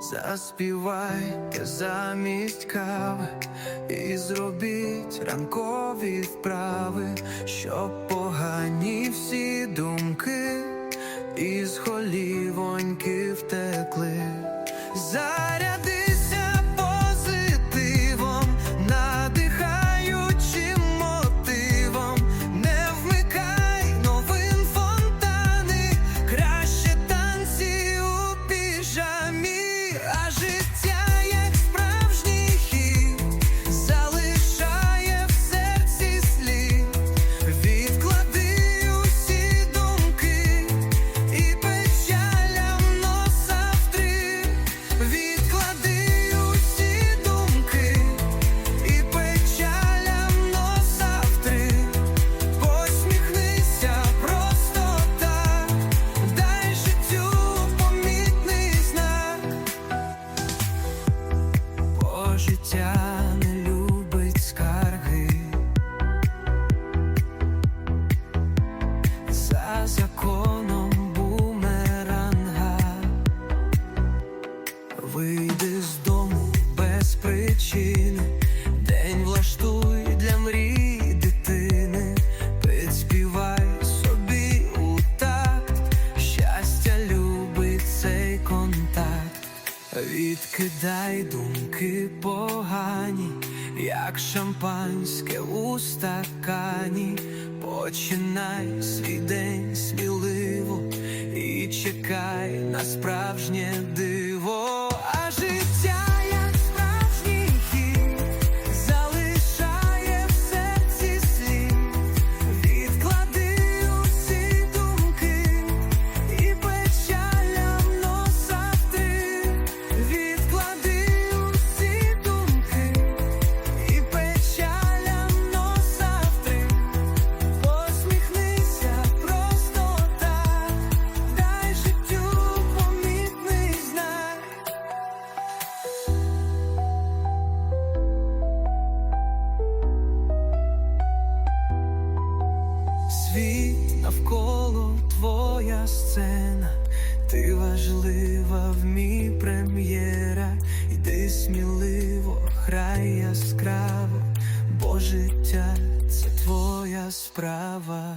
Заспівайте замість кави і зробіть ранкові вправи, щоб погані всі думки із холівоньки втекли. Заряд Відкидай думки погані, як шампанське у стакані, починай свій день сміливо і чекай на справжнє диво. світ навколо твоя сцена, ти важлива в мій прем'єра, йди сміливо, грай яскраво, бо життя це твоя справа.